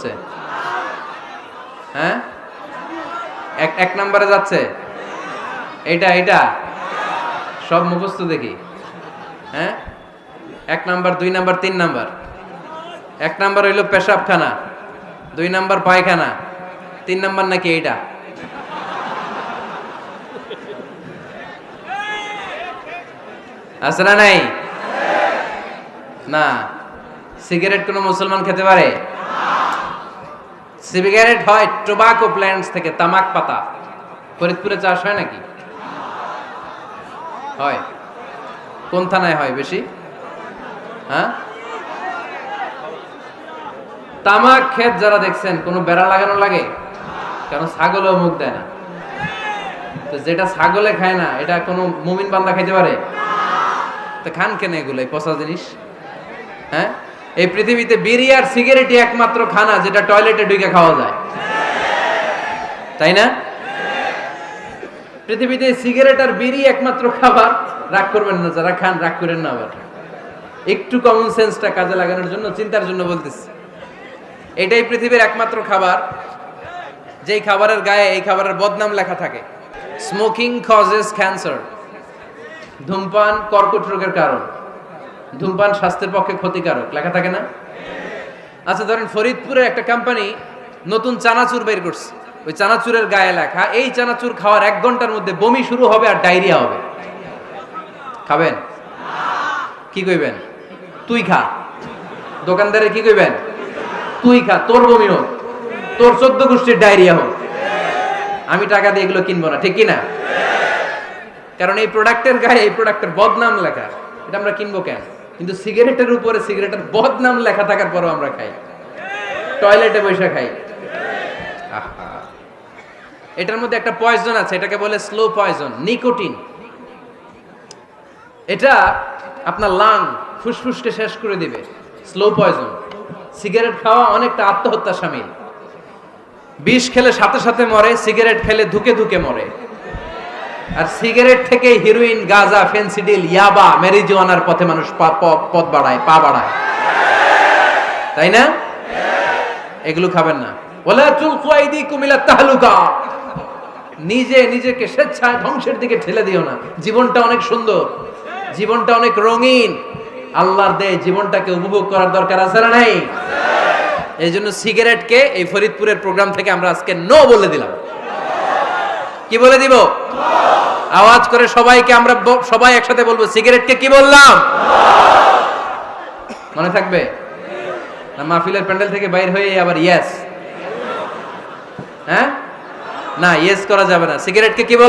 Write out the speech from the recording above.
হচ্ছে হ্যাঁ? এক এক নম্বরে যাচ্ছে? এইটা এইটা? সব মুখস্থ দেখি। হ্যাঁ? এক নাম্বার, দুই নাম্বার, তিন নাম্বার। এক নাম্বার হইল পেশাবখানা, দুই নাম্বার পায়খানা, তিন নাম্বার নাকি এইটা? আছে না নাই? না। সিগারেট কোনো মুসলমান খেতে পারে? সিগারেট হয় টোবাকো প্ল্যান্টস থেকে তামাক পাতা। ফরিদপুরে চাষ হয় নাকি? হয়। কোন থানায় হয় বেশি? হ্যাঁ? তামাক ক্ষেত যারা দেখছেন, কোনো বেড়া লাগানো লাগে? কারণ ছাগলও মুখ দেয় না? তো যেটা ছাগলে খায় না, এটা কোনো মুমিন বান্দা খাইতে পারে? তো খান কেন এগুলো পচা জিনিস? হ্যাঁ? এই পৃথিবীতে বিড়ি আর সিগারেটই একমাত্র খানা যেটা টয়লেটে ঢুকে খাওয়া যায়। তাই না? পৃথিবীতে সিগারেট আর বিড়ি একমাত্র খাবার, রাগ করবেন না, যারা খান রাগ করেন না আবার। একটু কমন সেন্সটা কাজে লাগানোর জন্য, চিন্তার জন্য বলতেছি। এটাই পৃথিবীর একমাত্র খাবার। যেই খাবারের গায়ে এই খাবারের বদনাম লেখা থাকে। স্মোকিং কজেস ক্যান্সার ধূমপান কর্কট রোগের কারণ। ধূমপান স্বাস্থ্যের পক্ষে ক্ষতিকারক, লেখা থাকে না? আচ্ছা ধরেন ফরিদপুরের একটা কোম্পানি নতুন চানাচুর বের করছে। ওই চানাচুরের গায়ে লেখা, এই চানাচুর খাওয়ার এক ঘণ্টার মধ্যে বমি শুরু হবে আর ডায়রিয়া হবে। খাবেন? কি কইবেন? তুই খা। দোকানদারে কি কইবেন? তুই খা, তোর বমি হোক, তোর চোদ্দ গোষ্ঠীর ডায়রিয়া হোক। আমি টাকা দিয়ে এগুলো কিনবো না, ঠিক কি না? কারণ এই প্রোডাক্টের গায়ে এই প্রোডাক্টের বদনাম লেখা, এটা আমরা কিনবো কেন? কিন্তু সিগারেটের উপরে সিগারেটের বদনাম লেখা থাকার পরও আমরা খাই। টয়লেটে বসে খাই। এটার মধ্যে একটা পয়জন আছে, এটাকে বলে স্লো পয়জন নিকোটিন এটা আপনার লাং ফুসফুসকে শেষ করে দিবে স্লো পয়জন সিগারেট খাওয়া অনেকটা আত্মহত্যা সামিল। বিষ খেলে সাথে সাথে মরে, সিগারেট খেলে ধুকে ধুকে মরে। আর সিগারেট থেকে হিরোইন, গাজা, ফেন্সিডিল, ইয়াবা মেরিজুয়ানার পথে মানুষ পথ বাড়ায়, পা বাড়ায়। তাই না? এগুলো খাবেন না। ওলা তুলকু আইদিকুম ইলা তাহলুকা। নিজে নিজেকে স্বেচ্ছায় ধ্বংসের দিকে ঠেলে দিও না। জীবনটা অনেক সুন্দর। জীবনটা অনেক রঙিন। আল্লাহর দেয় জীবনটাকে উপভোগ করার দরকার আছে না নাই? এই জন্য সিগারেটকে এই ফরিদপুরের প্রোগ্রাম থেকে আমরা আজকে নো বলে দিলাম। কি বলে দিব? আওয়াজ করে সবাইকে আমরা সবাই একসাথে বলব, সিগারেটকে কি বললাম? মনে থাকবে? না, মাহফিলের প্যান্ডেল থেকে বাইর হয়ে আবার ইয়েস হ্যাঁ? না ইয়েস করা যাবে না। সিগারেটকে কি বললাম?